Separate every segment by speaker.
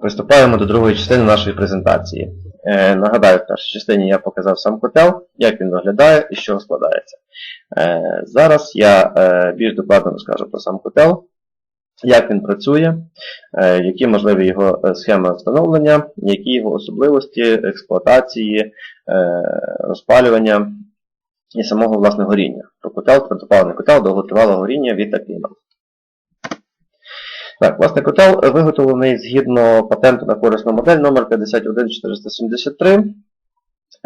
Speaker 1: Приступаємо до другої частини нашої презентації. Е, нагадаю, в першій частині я показав сам котел, як він виглядає і з чого складається. Е, зараз я е, більш докладно розкажу про сам котел, як він працює, е, які можливі його е, схеми встановлення, які його особливості експлуатації, е, розпалювання і самого власне горіння. Про котел, твердопаливний котел довготривалого горіння від Акіна. Так, власне, котел виготовлений згідно патенту на корисну модель номер 51473.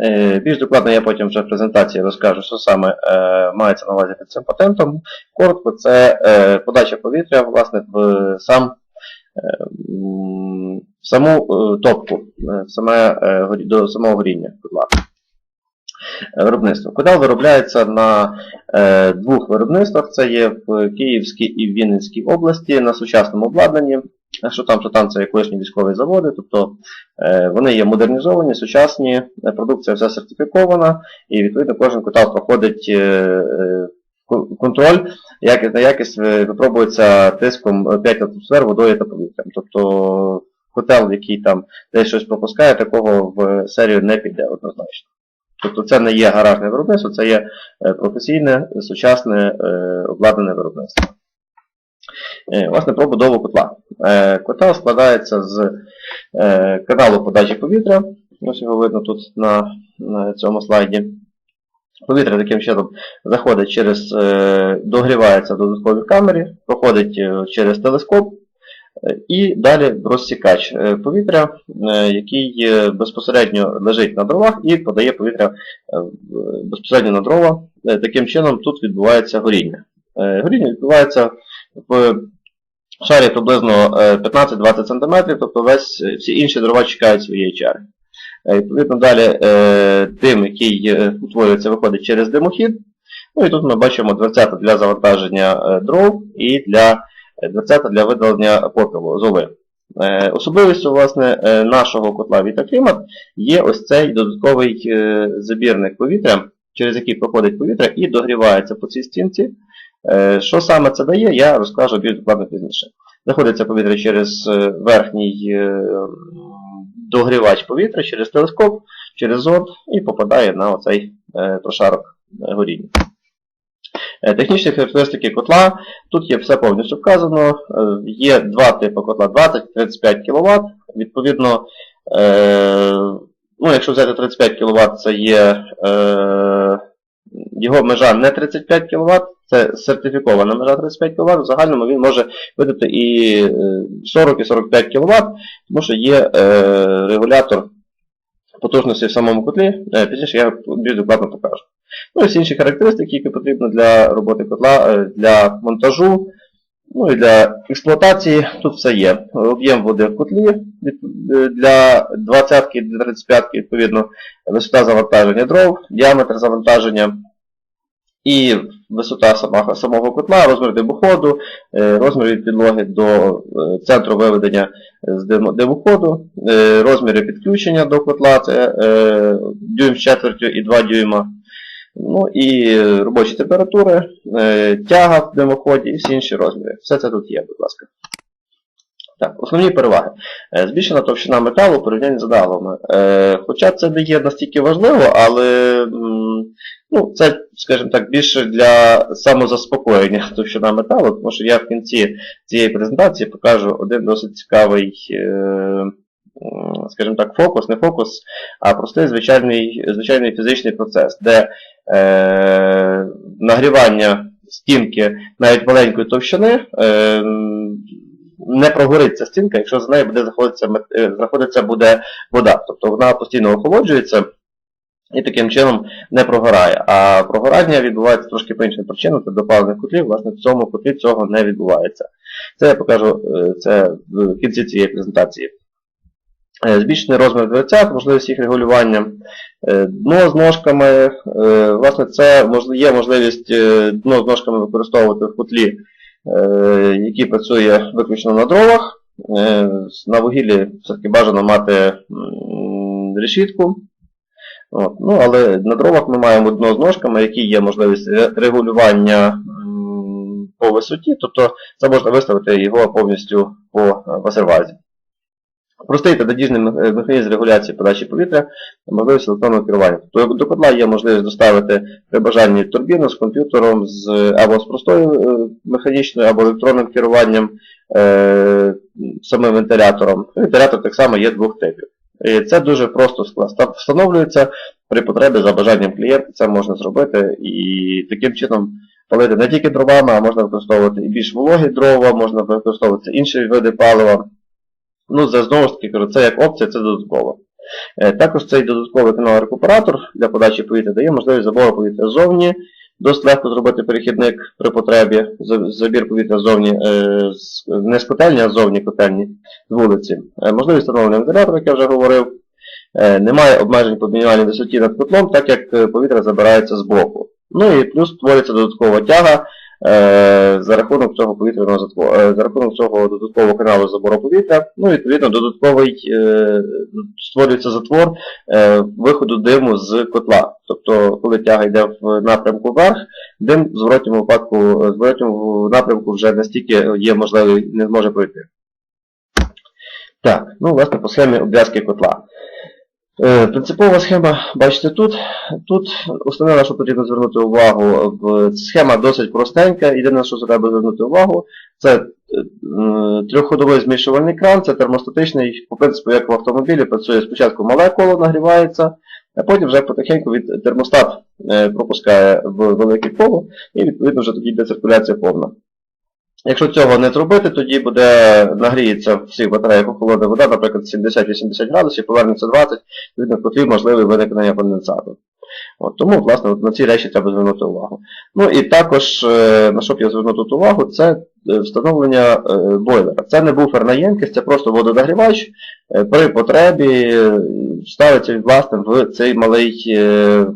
Speaker 1: Е, Більш докладно я потім вже в презентації розкажу, що саме е, мається на увазі під цим патентом. Коротко, це е, подача повітря власне, в сам, в саму топку, в саме, до самого горіння. Виробництво. Котел виробляється на двох виробництвах. Це є в Київській і в Вінницькій області на сучасному обладнанні. Що там, що там це є колишні військові заводи, тобто е, вони є модернізовані, сучасні, е, продукція вся сертифікована, і відповідно кожен котел проходить е, е, ко- контроль, якість на якість е, випробується тиском 5 атмосфер водою та повітрям. Тобто котел, який там десь щось пропускає, такого в серію не піде однозначно. Тобто це не є гаражне виробництво, це є е, професійне, сучасне е, обладнане виробництво. Е, Власне, про будову котла. Котел складається з каналу подачі повітря. Ось його видно тут на, на цьому слайді. Повітря таким чином заходить через, догрівається в додатковій камері, проходить через телескоп і далі розсікач е, повітря, е, який е, безпосередньо лежить на дровах і подає повітря е, безпосередньо на дрова. Е, Таким чином тут відбувається горіння. Е, Горіння відбувається в шарі приблизно е, 15-20 см, тобто весь, всі інші дрова чекають своєї черги. Е, Відповідно, далі е, дим, який е, утворюється, виходить через димохід. Ну і тут ми бачимо дверцята для завантаження е, дров і для е, дверцята для видалення попелу золи. Е, Особливістю власне, е, нашого котла Vitaklima є ось цей додатковий е, забірник повітря, через який проходить повітря і догрівається по цій стінці. Що саме це дає, я розкажу більш докладно пізніше. Заходиться повітря через верхній догрівач повітря, через телескоп, через зонд і попадає на оцей прошарок горіння. Е, Технічні характеристики котла. Тут є все повністю вказано. Е, Є два типи котла 20-35 кВт. Відповідно, е, ну, якщо взяти 35 кВт, це є його межа не 35 кВт, це сертифікована межа 35 кВт. В загальному він може видати і е, 40 і 45 кВт, тому що є регулятор потужності в самому котлі. Пізніше я більш докладно покажу. Ну і інші характеристики, які потрібні для роботи котла, е, для монтажу, ну і для експлуатації, тут все є. Об'єм води в котлі е, для 20 ки для 35 ки відповідно, висота завантаження дров, діаметр завантаження і висота самого, самого котла, розмір димоходу, е, розмір від підлоги до центру виведення з е, розміри підключення до котла, це дюйм з четвертю і 2 дюйма. Ну і робочі температури, е, тяга в димоході і всі інші розміри. Все це тут є, будь ласка. Так, основні переваги. Е, Збільшена товщина металу в порівнянні з аналогами. Е, Хоча це не є настільки важливо, але ну, це, скажімо так, більше для самозаспокоєння товщина металу, тому що я в кінці цієї презентації покажу один досить цікавий, скажімо так, фокус, не фокус, а простий звичайний, звичайний фізичний процес, де е, нагрівання стінки навіть маленької товщини е, не прогорить ця стінка, якщо за нею буде знаходитися, е, буде вода. Тобто вона постійно охолоджується і таким чином не прогорає. А прогорання відбувається трошки по іншим причинам, це до паливних котлів, власне, в цьому котлі цього не відбувається. Це я покажу е, це в кінці цієї презентації. Е, Збільшений розмір дверцят, можливість їх регулювання, Е, дно з ножками. е, Власне, це є можливість дно з ножками використовувати в котлі, е, який працює виключно на дровах. На вугіллі все-таки бажано мати решітку. Ну, але на дровах ми маємо дно з ножками, які є можливість регулювання по висоті, тобто це можна виставити його повністю по васервазі. Простий та надіжний механізм регуляції подачі повітря можливість електронного керування. Тобто до котла є можливість доставити при бажанні турбіну з комп'ютером, з, або з простою е, механічною, або електронним керуванням, е, самим вентилятором. Вентилятор так само є двох типів. І це дуже просто встановлюється при потребі за бажанням клієнта. Це можна зробити і таким чином палити не тільки дровами, а можна використовувати і більш вологі дрова, можна використовувати інші види палива. Ну, це знову ж таки кажу, це як опція, це додатково. Е, Також цей додатковий канал рекуператор для подачі повітря дає можливість забору повітря ззовні. Досить легко зробити перехідник при потребі, забір повітря ззовні, е, не з котельні, а ззовні котельні з вулиці. Е, Можливість встановлення вентилятора, як я вже говорив. Немає обмежень по мінімальній висоті над котлом, так як повітря забирається з боку. Ну і плюс створюється додаткова тяга за рахунок цього повітряного затвору, за рахунок цього додаткового каналу забору повітря. Ну, відповідно, додатковий е, створюється затвор е, виходу диму з котла. Тобто, коли тяга йде в напрямку вверх, дим в зворотньому випадку, е, в напрямку вже настільки є можливий, не зможе пройти. Так, ну, власне, по схемі обв'язки котла. Е, Принципова схема, бачите тут. Тут основне, на що потрібно звернути увагу, схема досить простенька. Єдине, що треба звернути увагу, це е, трьохходовий змішувальний кран, це термостатичний, по принципу, як в автомобілі, працює спочатку мале коло нагрівається, а потім вже потихеньку від термостат е, пропускає в велике коло, і відповідно вже тоді йде циркуляція повна. Якщо цього не зробити, тоді буде нагріється в всіх батареях охолодна вода, наприклад, 70-80 градусів, повернеться 20, відповідно, котлі можливе виникнення конденсату. От, тому, власне, на ці речі треба звернути увагу. Ну і також, е, на що б я звернув тут увагу, це е, встановлення е, бойлера. Це не буферна ємкість, це просто водонагрівач. При потребі ставиться власне, в цей малий,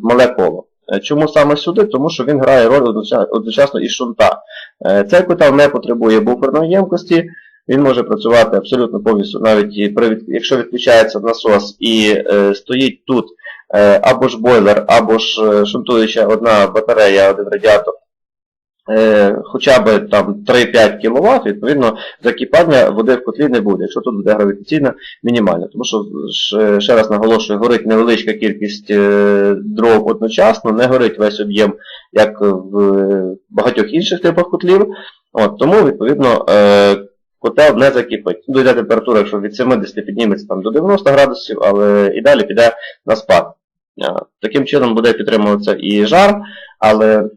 Speaker 1: мале коло. Чому саме сюди? Тому що він грає роль одночасно і шунта. Е, Цей котел не потребує буферної ємкості, він може працювати абсолютно повністю, навіть при якщо відключається насос і е, стоїть тут е, або ж бойлер, або ж шунтуюча одна батарея, один радіатор, хоча б там 3-5 кВт, відповідно, закипання води в котлі не буде, якщо тут буде гравітаційна мінімальна. Тому що, ще раз наголошую, горить невеличка кількість е, дров одночасно, не горить весь об'єм, як в е, багатьох інших типах котлів. От, тому, відповідно, е, котел не закипить. Дойде температура, якщо від 70 підніметься там, до 90 градусів, але і далі піде на спад. Е, Таким чином буде підтримуватися і жар, але е,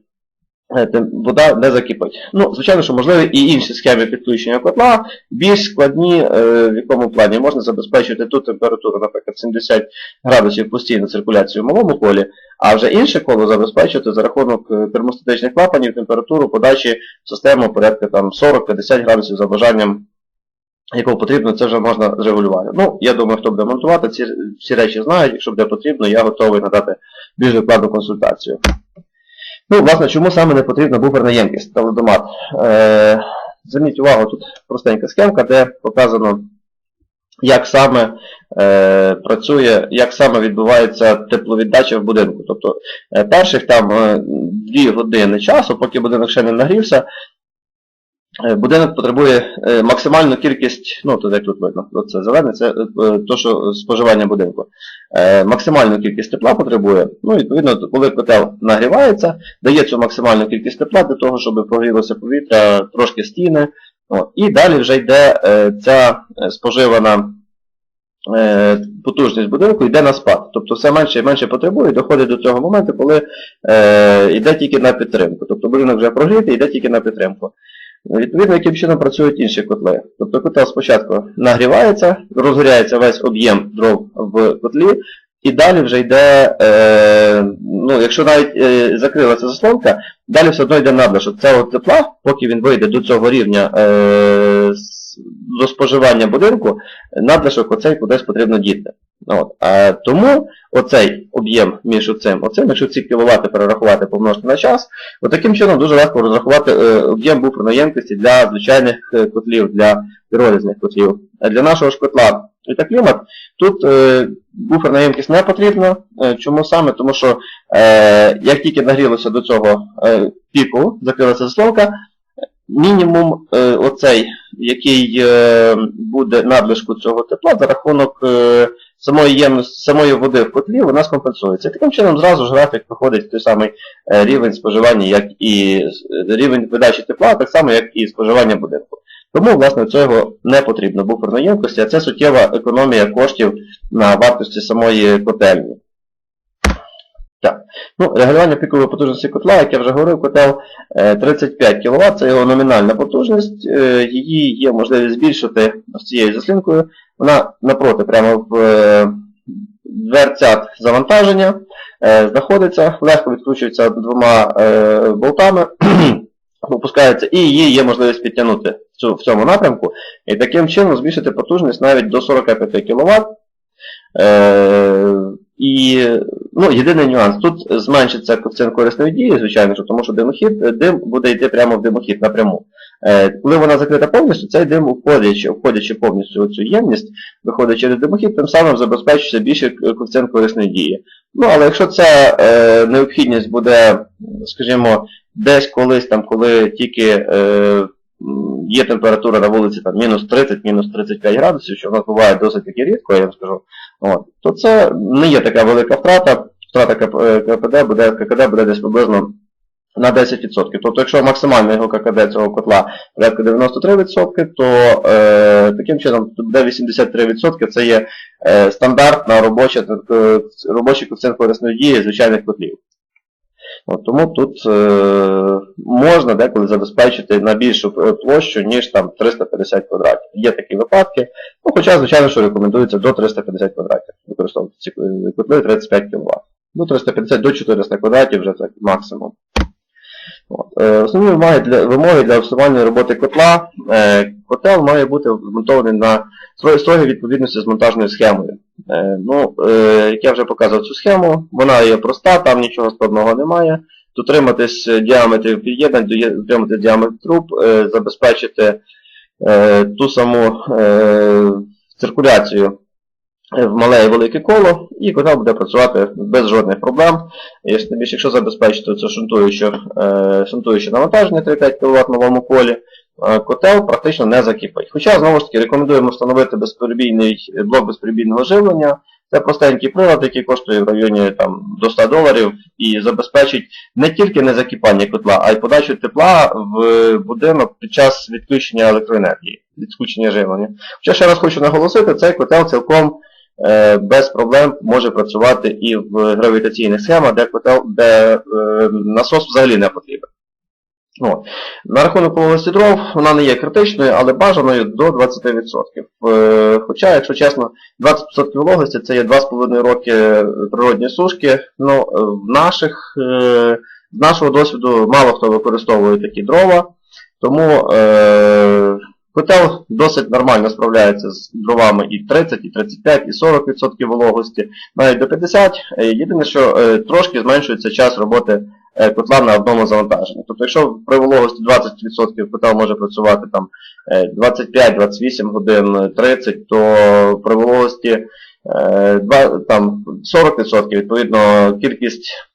Speaker 1: вода не закипить. Ну, звичайно, що можливі і інші схеми підключення котла, більш складні, е, в якому плані можна забезпечити ту температуру, наприклад, 70 градусів постійну циркуляцію в малому колі, а вже інше коло забезпечити за рахунок е, термостатичних клапанів температуру подачі в систему порядка 40-50 градусів за бажанням, якого потрібно, це вже можна зрегулювати. Ну, я думаю, хто буде монтувати, ці всі речі знають, якщо буде потрібно, я готовий надати більш докладну консультацію. Ну, власне, чому саме не потрібна буферна ємкість та ледомат? Е, зверніть увагу, тут простенька схемка, де показано, як саме е, працює, як саме відбувається тепловіддача в будинку. Тобто е, перших там е, 2 години часу, поки будинок ще не нагрівся, е, будинок потребує е, максимальну кількість, ну тут як тут видно, це зелене, це е, то, що споживання будинку. Е, максимальну кількість тепла потребує. Ну, відповідно, коли котел нагрівається, дає цю максимальну кількість тепла для того, щоб прогрілося повітря, трошки стіни. І далі вже йде е, ця е, споживана е, потужність будинку, йде на спад. Тобто все менше і менше потребує, доходить до цього моменту, коли е, йде тільки на підтримку. Тобто будинок вже прогрітий, йде тільки на підтримку. Відповідно, яким чином працюють інші котли. Тобто котел спочатку нагрівається, розгоряється весь об'єм дров в котлі, і далі вже йде, е, ну, якщо навіть е, закрилася заслонка, далі все одно йде надлишок цього тепла, поки він вийде до цього рівня е, до споживання будинку, надлишок оцей кудись потрібно діти. От. А, тому оцей об'єм між цим, оцим, якщо ці кВт перерахувати помножити на час, таким чином дуже легко розрахувати е, об'єм буферної ємкості для звичайних е, котлів, для піролізних котлів. А для нашого ж котла клімат тут е, буферна ємкість не потрібна. Чому саме? Тому що е, як тільки нагрілося до цього піку, закрилася заслонка, мінімум оцей, який буде надлишку цього тепла за рахунок самої ємності, самої води в котлі, вона скомпенсується. І таким чином зразу ж графік виходить в той самий е, рівень споживання, як і е, рівень видачі тепла, так само, як і споживання будинку. Тому, власне, цього не потрібно буферної ємкості, а це суттєва економія коштів на вартості самої котельні. Так. Ну, регулювання пікової потужності котла, як я вже говорив, котел е, 35 кВт, це його номінальна потужність, е, її є можливість збільшити з цією заслінкою. Вона напроти, прямо в е, дверцят завантаження, е, знаходиться, легко відкручується двома е, болтами, опускається, і її є можливість підтягнути в цьому напрямку, і таким чином збільшити потужність навіть до 45 кВт. І ну, єдиний нюанс, тут зменшиться коефіцієнт корисної дії, звичайно, тому що димохід, дим буде йти прямо в димохід напряму. Е, коли вона закрита повністю, цей дим, входячи, входячи повністю в цю ємність, виходить через димохід, тим самим забезпечується більший коефіцієнт корисної дії. Ну, але якщо ця е, необхідність буде, скажімо, десь колись там, коли тільки е, є температура на вулиці там, мінус 30, мінус 35 градусів, що в нас буває досить таки рідко, я вам скажу, от, то це не є така велика втрата. Втрата е, КПД буде, ККД буде десь приблизно на 10%. Тобто, якщо максимальний його ККД цього котла порядка 93%, то е, таким чином буде 83%, це є е, стандартна робоча, е, робочий коефіцієнт корисної дії звичайних котлів. От, тому тут е, можна деколи забезпечити на більшу площу, ніж там 350 квадратів. Є такі випадки, ну, хоча, звичайно, що рекомендується до 350 квадратів використовувати ці е, котли 35 кВт. До 350 до 400 квадратів вже це максимум. Е, Основні вимоги для, вимоги для обслуговування роботи котла. Е, Котел має бути змонтований на строгій відповідності з монтажною схемою. Е, Ну, як я вже показував цю схему, вона є проста, там нічого складного немає. Дотриматись діаметрів під'єднань, дотриматись діаметрів труб, забезпечити ту саму циркуляцію в мале і велике коло, і котел буде працювати без жодних проблем. Якщо забезпечити це шунтуюче, е, шунтуюче навантаження 3,5 кВт в новому колі, е, котел практично не закипить. Хоча, знову ж таки, рекомендуємо встановити безперебійний блок безперебійного живлення. Це простенький прилад, який коштує в районі там, до 100 доларів і забезпечить не тільки не закипання котла, а й подачу тепла в будинок під час відключення електроенергії, відключення живлення. Хоча ще раз хочу наголосити, цей котел цілком е, без проблем може працювати і в гравітаційних схемах, де, котел, де е, насос взагалі не потрібен. От. На рахунок вологості дров, вона не є критичною, але бажаною до 20%. Е, Хоча, якщо чесно, 20% вологості це є 2,5 роки природні сушки. Ну, е, в наших, е, з нашого досвіду мало хто використовує такі дрова, тому е, котел досить нормально справляється з дровами і 30, і 35, і 40% вологості, навіть до 50%. Е, Єдине, що е, трошки зменшується час роботи е, котла на одному завантаженні. Тобто, якщо при вологості 20% котел може працювати е, 25-28 годин, е, 30, то при вологості е, там 40%, відповідно, кількість.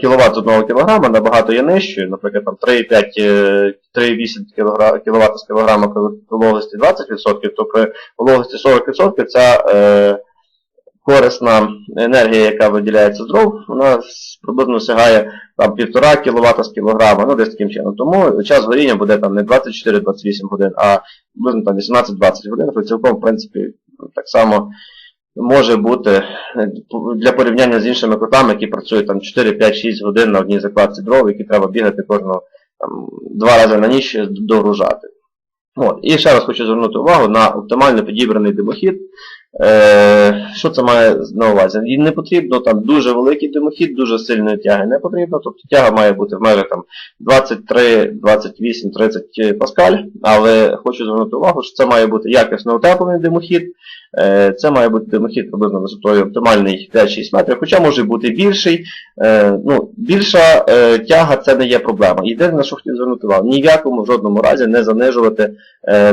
Speaker 1: Кіловат з 1 кілограма набагато є нижчою, наприклад, там 3,5, е, 3,8 кілогра... кіловат з кілограма при вологості 20%, то при вологості 40% ця е, корисна енергія, яка виділяється з дров, вона приблизно сягає там 1,5 кВт з кілограма, ну десь таким чином. Тому час горіння буде там не 24-28 годин, а приблизно там 18-20 годин, то цілком, в принципі, так само може бути е, для порівняння з іншими котами, які працюють там 4, 5, 6 годин на одній закладці дров, які треба бігати кожного там, два рази на ніч догружати. От. І ще раз хочу звернути увагу на оптимально підібраний димохід. Е, що це має на увазі? І не потрібно там дуже великий димохід, дуже сильної тяги не потрібно. Тобто тяга має бути в межах там 23, 28, 30 паскаль. Але хочу звернути увагу, що це має бути якісно утеплений димохід. Е, Це має бути димохід приблизно висотою оптимальний 5-6 метрів, хоча може бути більший. Е, Ну, більша е, тяга це не є проблема. Єдине, на що хотів звернути увагу, ні в якому жодному разі не занижувати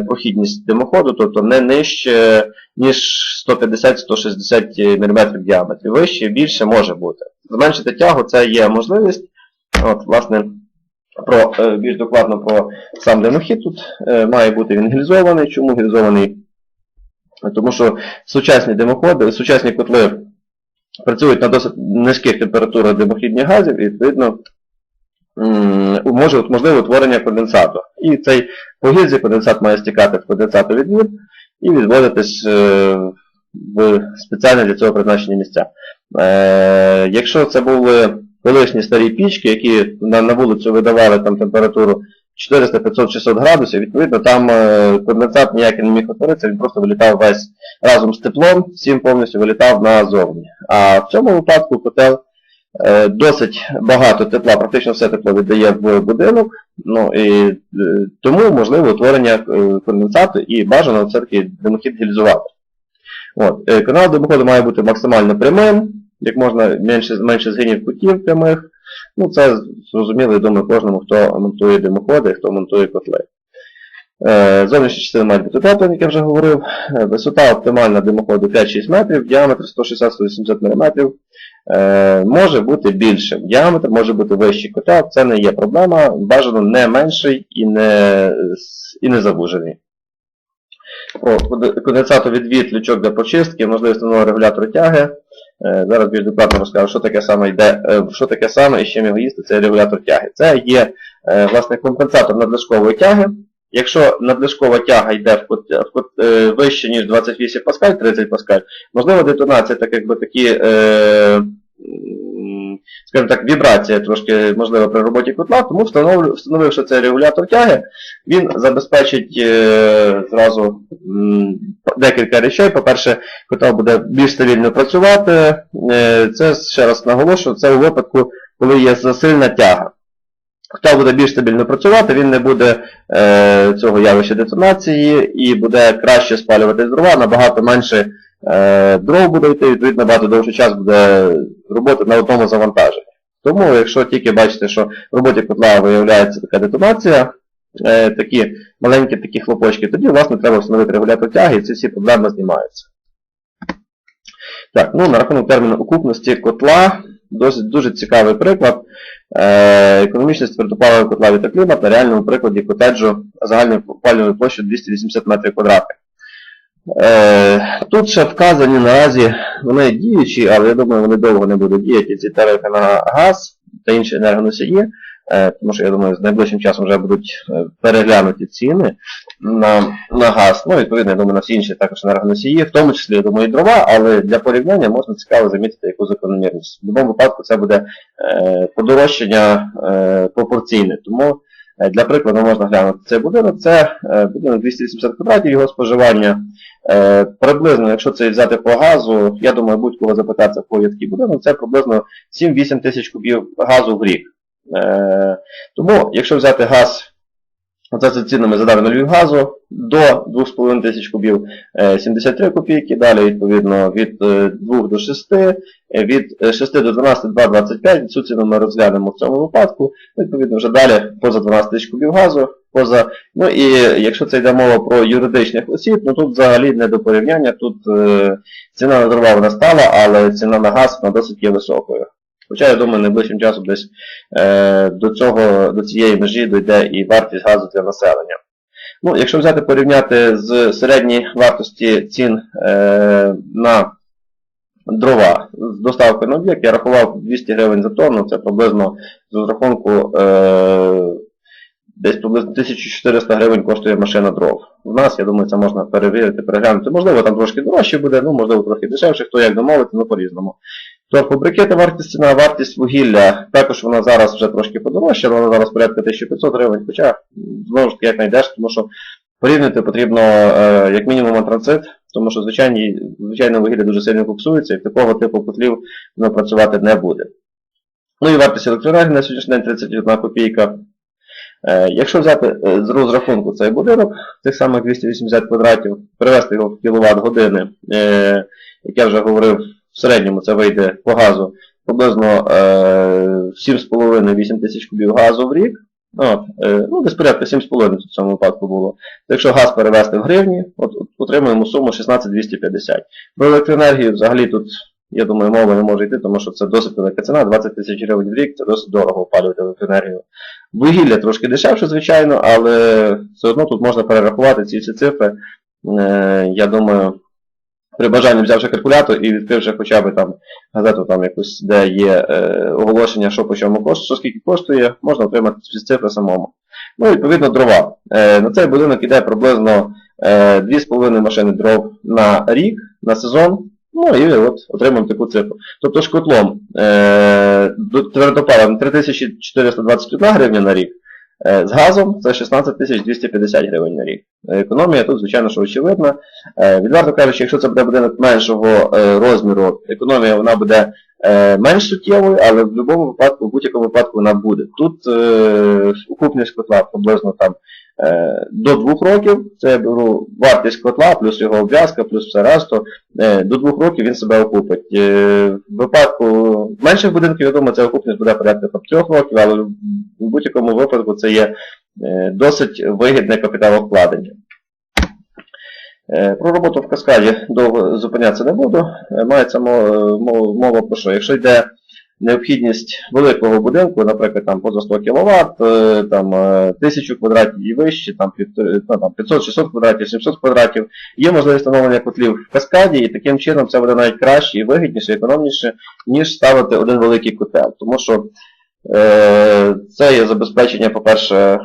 Speaker 1: прохідність димоходу, тобто не нижче, ніж 150-160 мм діаметрі. Вище, більше може бути. Зменшити тягу це є можливість. От, власне, про, більш докладно про сам димохід тут має бути він гільзований. Чому гільзований? Тому що сучасні димоходи, сучасні котли працюють на досить низьких температурах димохідних газів, і відповідно може можливе утворення конденсату. І цей по гільзі конденсат має стікати в конденсатовий двір і відводитись е, в спеціальні для цього призначені місця. Е, якщо це були колишні старі пічки, які на вулицю видавали там температуру 400, 500, 600 градусів, відповідно там е, конденсат ніякий не міг утворитися, він просто вилітав весь разом з теплом, всім повністю вилітав назовні. А в цьому випадку котел е, досить багато тепла, практично все тепло віддає в будинок, ну і е, тому можливо утворення конденсату і бажано все-таки димохід гільзувати. От, канал димоходу має бути максимально прямим, як можна менше, менше згинів кутів прямих. Ну, це зрозуміло, я думаю, кожному, хто монтує димоходи, хто монтує котли. Е, Зовнішні частини мають бути утеплені, як я вже говорив. Е, Висота оптимальна димоходу 5-6 метрів, діаметр 160-180 мм. Е, може бути більшим. Діаметр може бути вищий котел, це не є проблема. Бажано не менший і не, і не завужений. Конденсатовий відвід, лючок для почистки, можливість встановлення регулятора тяги. Е, Зараз більш докладно розкажу, що таке саме йде, е, що таке саме і з чим його їсти, це регулятор тяги. Це є е, власне компенсатор надлишкової тяги. Якщо надлишкова тяга йде вище, ніж 28 паскаль, 30 паскаль, можливо детонація, так якби такі, скажімо так, вібрація трошки можлива при роботі котла, тому встановивши цей регулятор тяги, він забезпечить е, зразу декілька речей. По-перше, котел буде більш стабільно працювати. Е, Це ще раз наголошую, це у випадку, коли є засильна тяга. Котел буде більш стабільно працювати, він не буде е, цього явища детонації і буде краще спалювати дрова, набагато менше е, дров буде йти, відповідно, набагато довший час буде роботи на одному завантаженні. Тому, якщо тільки бачите, що в роботі котла виявляється така детонація, е, такі маленькі такі хлопочки, тоді, власне, треба встановити регулятор тяги і ці всі проблеми знімаються. Так, ну на рахунок терміну окупності котла, досить дуже цікавий приклад. Е, економічність твердопаливого котла вітоклімат на реальному прикладі котеджу загальною опалювальною площею 280 метрів квадратних. Е, тут ще вказані наразі, вони діючі, але я думаю, вони довго не будуть діяти, ці тарифи на газ та інші енергоносії, тому що я думаю, з найближчим часом вже будуть е, переглянуті ціни на, на газ. Ну, відповідно, я думаю, на всі інші також енергоносії, в тому числі, я думаю, і дрова, але для порівняння можна цікаво замітити яку закономірність. В будь-якому випадку це буде е, подорожчання е, пропорційне. Тому е, для прикладу можна глянути цей будинок. Це е, будинок 280 квадратів, його споживання. Е, приблизно, якщо це взяти по газу, я думаю, будь-кого запитатися по який будинок, це приблизно 7-8 тисяч кубів газу в рік. Е, тому, якщо взяти газ, оце за цінами задавано Львівгазу, до 2,5 тисяч кубів е, 73 копійки, далі відповідно від е, 2 до 6, е, від е, 6 до 12 2,25, цю ціну ми розглянемо в цьому випадку, відповідно вже далі поза 12 тисяч кубів газу, поза, ну і якщо це йде мова про юридичних осіб, ну тут взагалі не до порівняння, тут е, ціна на дрова вона стала, але ціна на газ вона досить є високою. Хоча, я думаю, найближчим часом десь е, до, цього, до цієї межі дійде і вартість газу для населення. Ну, якщо взяти порівняти з середньої вартості цін е, на дрова з доставкою на об'єкт, я рахував 200 гривень за тонну, це приблизно з розрахунку е, десь приблизно 1400 гривень коштує машина дров. У нас, я думаю, це можна перевірити, переглянути. Можливо, там трошки дорожче буде, ну, можливо, трохи дешевше, хто як домовити, ну по-різному. То фабрикети вартість ціна, вартість вугілля, також вона зараз вже трошки подорожчала, вона зараз порядка 1500 гривень, хоча, знову ж таки, як знайдеш, тому що порівняти потрібно е, як мінімум антрацит, тому що звичайні, звичайне вугілля дуже сильно куксується, і такого типу котлів воно працювати не буде. Ну і вартість електроенергії на сьогоднішній день 31 копійка. Е, Якщо взяти е, з розрахунку цей будинок, тих самих 280 квадратів, перевести його в кіловат години, як я вже говорив, в середньому це вийде по газу приблизно е, 7,5-8 тисяч кубів газу в рік. От, е, ну, десь порядка 7,5 в цьому випадку було. Якщо газ перевести в гривні, от отримуємо суму 16250. Про електроенергію взагалі тут, я думаю, мова не може йти, тому що це досить велика ціна, 20 тисяч гривень в рік, це досить дорого опалювати електроенергію. Вугілля трошки дешевше, звичайно, але все одно тут можна перерахувати ці всі цифри. Е, Я думаю, при бажанні взявши калькулятор і відкривши хоча б там газету, там якусь, де є е, оголошення, що по чому коштує, що скільки коштує, можна отримати ці цифри самому. Ну, відповідно, дрова. Е, на цей будинок іде приблизно е, 2,5 машини дров на рік, на сезон. Ну і от отримаємо таку цифру. Тобто ж котлом е, до- твердопаливом 3421 гривня на рік. Е, з газом це 16 250 гривень на рік. Е, Економія тут, звичайно, що очевидна. Е, Відверто кажучи, якщо це буде будинок меншого розміру, економія вона буде менш суттєвою, але в будь-якому випадку, в будь-якому випадку вона буде. Тут е, окупність котла приблизно там до 2 років, це я беру вартість котла, плюс його обв'язка, плюс все решту, е, до 2 років він себе окупить. Е, в випадку менших будинків, я думаю, ця окупність буде порядка там, 3 років, але в будь-якому випадку це є е, досить вигідне капіталовкладення. Е, Про роботу в каскаді довго зупинятися не буду. Е, Мається мо- мо- мова про що? Якщо йде необхідність великого будинку, наприклад, там поза 100 кВт, там е, 1000 квадратів і вище, там, під- е, там 500-600 квадратів, 700 квадратів, є можливість встановлення котлів в каскаді, і таким чином це буде навіть краще і вигідніше, і економніше, ніж ставити один великий котел. Тому що Е, Це є забезпечення, по-перше,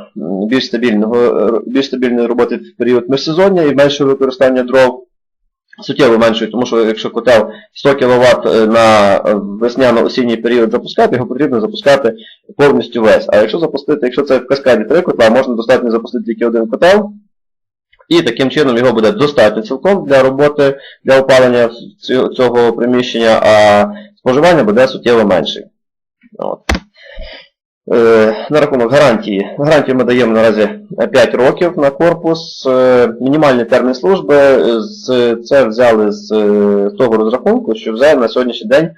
Speaker 1: більш стабільного, е, більш стабільної роботи в період міжсезоння і меншого використання дров. Суттєво меншою, тому що якщо котел 100 кВт на е, весняно-осінній період запускати, його потрібно запускати повністю весь. А якщо запустити, якщо це в каскаді три котла, можна достатньо запустити тільки один котел. І таким чином його буде достатньо цілком для роботи, для опалення цього приміщення, а споживання буде суттєво менше. От. Е, На рахунок гарантії. Гарантію ми даємо наразі 5 років на корпус. Е, Мінімальний термін служби е, це взяли з того розрахунку, що вже на сьогоднішній день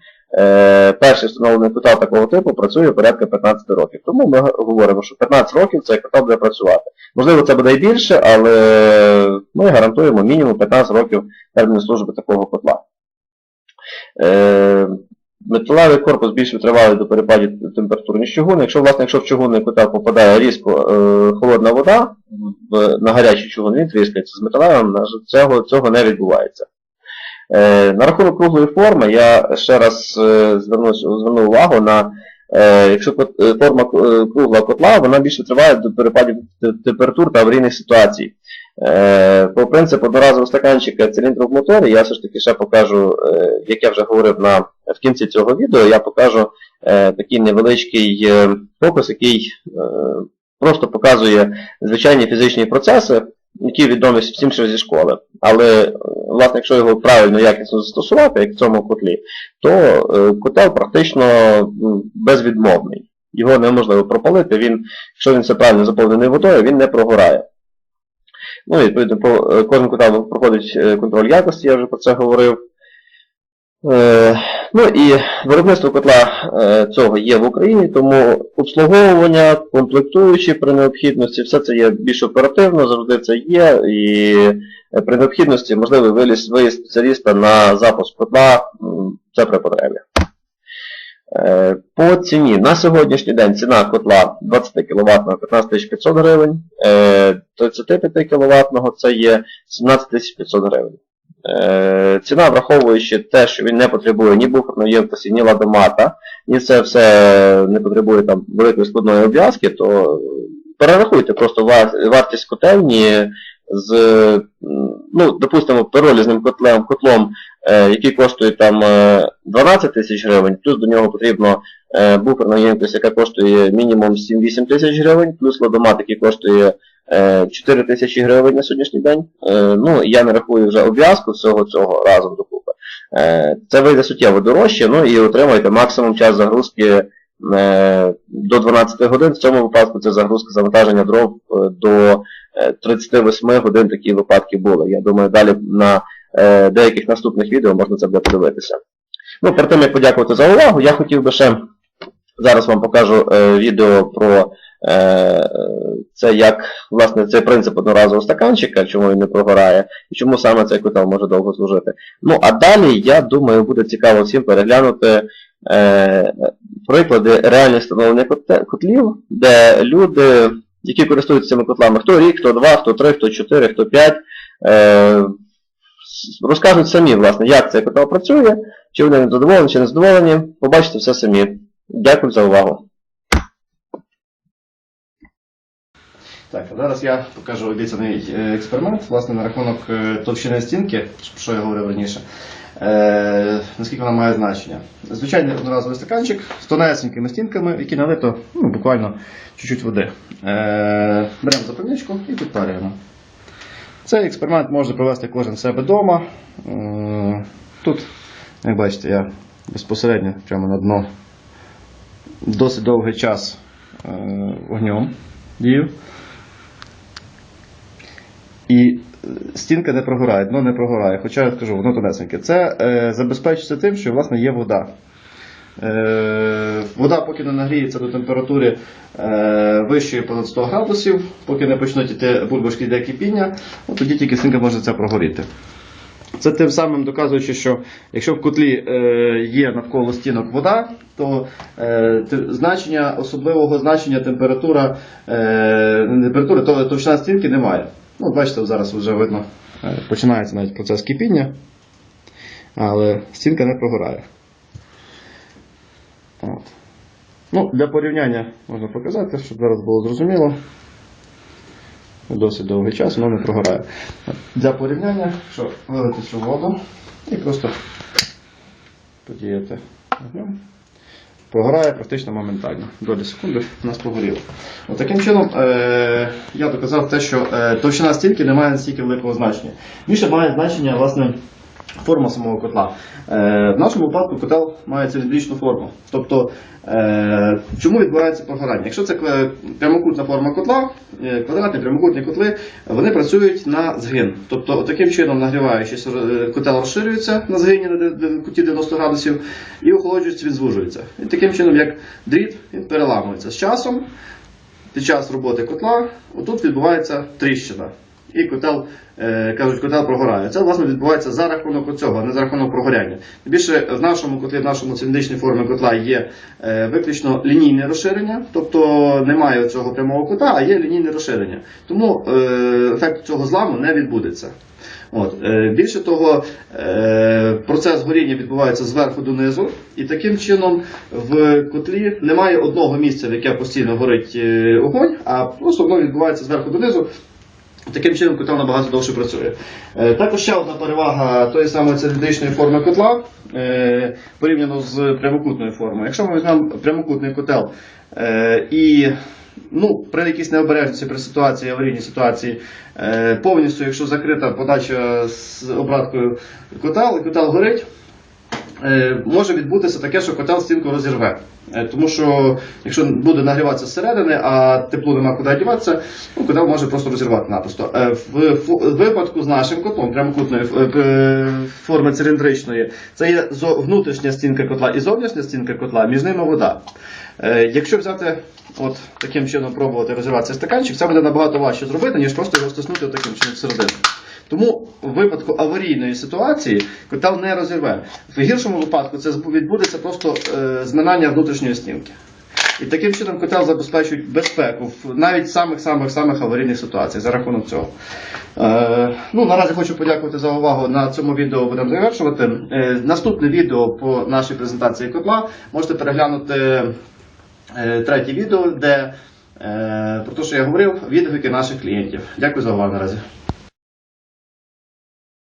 Speaker 1: перший встановлений квитал такого типу працює порядка 15 років. Тому ми говоримо, що 15 років цей квитал буде працювати. Можливо, це буде і більше, але ми гарантуємо мінімум 15 років терміну служби такого котла. Металевий корпус більш витривалий до перепадів температур, ніж чугунний. Якщо, власне, якщо в чугунний котел попадає різко е, холодна вода в, на гарячий чугун, він тріскається з металевим, цього, цього не відбувається. Е, на рахунок круглої форми я ще раз е, зверну, увагу на, е, якщо е, форма е, кругла котла, вона більше триває до перепадів температур та аварійних ситуацій. Е, По принципу одноразового стаканчика циліндру в я все ж таки ще покажу, е, як я вже говорив на, в кінці цього відео, я покажу е, такий невеличкий фокус, який просто показує звичайні фізичні процеси, які відомі всім ще зі школи. Але, власне, якщо його правильно якісно застосувати, як в цьому котлі, то котел практично безвідмовний. Його неможливо пропалити, він, якщо він все правильно заповнений водою, він не прогорає. Ну, відповідно, е, кожен котел проходить е, контроль якості, я вже про це говорив. Е, ну і виробництво котла цього є в Україні, тому обслуговування, комплектуючі при необхідності, все це є більш оперативно, завжди це є. І при необхідності можливий виїзд спеціаліста на запуск котла, це при потребі. По ціні на сьогоднішній день ціна котла 20 кВт 15 500 гривень, 35 кВт це є 17 500 гривень. Е, Ціна, враховуючи те, що він не потребує ні буферної ємкості, ні ладомата, ні це все не потребує там великої складної обв'язки, то перерахуйте просто вартість котельні з, ну, допустимо, пиролізним котлом, котлом е, який коштує там е, 12 тисяч гривень, плюс до нього потрібно е, буферна ємкость, яка коштує мінімум 7-8 тисяч гривень, плюс ладомат, який коштує е, 4 тисячі гривень на сьогоднішній день. Е, ну, я не рахую вже обв'язку всього цього разом докупи. Е, це вийде суттєво дорожче, ну і отримаєте максимум час загрузки е, до 12 годин. В цьому випадку це загрузка завантаження дров е, до е, 38 годин такі випадки були. Я думаю, далі на е, деяких наступних відео можна це буде подивитися. Ну, перед тим, як подякувати за увагу, я хотів би ще зараз вам покажу е, відео про е, це, як власне цей принцип одноразового стаканчика, чому він не прогорає, і чому саме цей котел може довго служити. Ну, а далі, я думаю, буде цікаво всім переглянути е, приклади реальних встановлення котлів, де люди, які користуються цими котлами, хто рік, хто два, хто три, хто чотири, хто п'ять, е, розкажуть самі, власне, як цей котел працює, чи вони задоволені, чи не задоволені. Побачите все самі. Дякую за увагу.
Speaker 2: Так, зараз я покажу обіцяний е, експеримент, власне, на рахунок е, товщини стінки, про що я говорив раніше. Е, наскільки вона має значення. Звичайний одноразовий стаканчик з тонесенькими стінками, які налито ну, буквально чуть-чуть води. Е, беремо запальничку і підпарюємо. Цей експеримент може провести кожен себе вдома. Е, тут, як бачите, я безпосередньо прямо на дно досить довгий час е, вогнем дію. І е, стінка не прогорає, дно не прогорає. Хоча я скажу, воно тонесеньке. Це е, забезпечується тим, що власне є вода. Е, вода, поки не нагріється до температури е, вищої понад 100 градусів, поки не почнуть іти бульбашки для кипіння, от тоді тільки стінка може це прогоріти. Це тим самим доказуючи, що якщо в котлі е, є навколо стінок вода, то е, значення, особливого значення температура, температури, то товщина стінки немає. Ну, бачите, зараз вже видно, е, починається навіть процес кипіння, але стінка не прогорає. От. Ну, для порівняння можна показати, щоб зараз було зрозуміло. Досить довгий час, воно не прогорає. Для порівняння, що вилити цю воду і просто подіяти вогнем. Прогорає практично моментально. Долі секунди у нас погоріло. Таким чином е- я доказав те, що е- товщина стінки не має настільки великого значення. Більше має значення власне форма самого котла. Е, в нашому випадку котел має циліндричну форму. Тобто, е, чому відбувається прогорання? Якщо це прямокутна форма котла, квадратні прямокутні котли, вони працюють на згин. Тобто, таким чином, нагріваючись, котел розширюється на згині на куті 90 градусів і охолоджується, він звужується. І таким чином, як дріт, він переламується. З часом, під час роботи котла, отут відбувається тріщина. І котел, е, кажуть, котел прогорає. Це власне відбувається за рахунок цього, а не за рахунок прогоряння. Більше в нашому котлі, в нашому циліндричній формі котла є е, виключно лінійне розширення, тобто немає цього прямого кута, а є лінійне розширення. Тому е, ефект цього зламу не відбудеться. От. Е, більше того, е, процес горіння відбувається зверху донизу, і таким чином в котлі немає одного місця, в яке постійно горить е, огонь, а просто воно відбувається зверху донизу. Таким чином котел набагато довше працює. Також ще одна перевага тої самої циліндричної форми котла порівняно з прямокутною формою. Якщо ми візьмемо прямокутний котел і ну, при якійсь необережності, при ситуації, аварійній ситуації, е, повністю, якщо закрита подача з обраткою котел, і котел горить, е, може відбутися таке, що котел стінку розірве. Е, Тому що якщо буде нагріватися зсередини, а теплу нема куди діватися, ну, котел може просто розірвати напросто. Е, В випадку з нашим котлом, прямокутної форми циліндричної, це є внутрішня стінка котла і зовнішня стінка котла, між ними вода. Е, Якщо взяти от таким чином пробувати розірвати цей стаканчик, це буде набагато важче зробити, ніж просто його стиснути таким чином всередину. Тому в випадку аварійної ситуації котел не розірве. В гіршому випадку це відбудеться просто е, зминання внутрішньої стінки. І таким чином котел забезпечують безпеку в навіть самих-самих самих аварійних ситуаціях за рахунок цього. Е, ну, наразі хочу подякувати за увагу. На цьому відео будемо завершувати. Е, наступне відео по нашій презентації котла можете переглянути третє відео, де е, про те, що я говорив, відгуки наших клієнтів. Дякую за увагу наразі.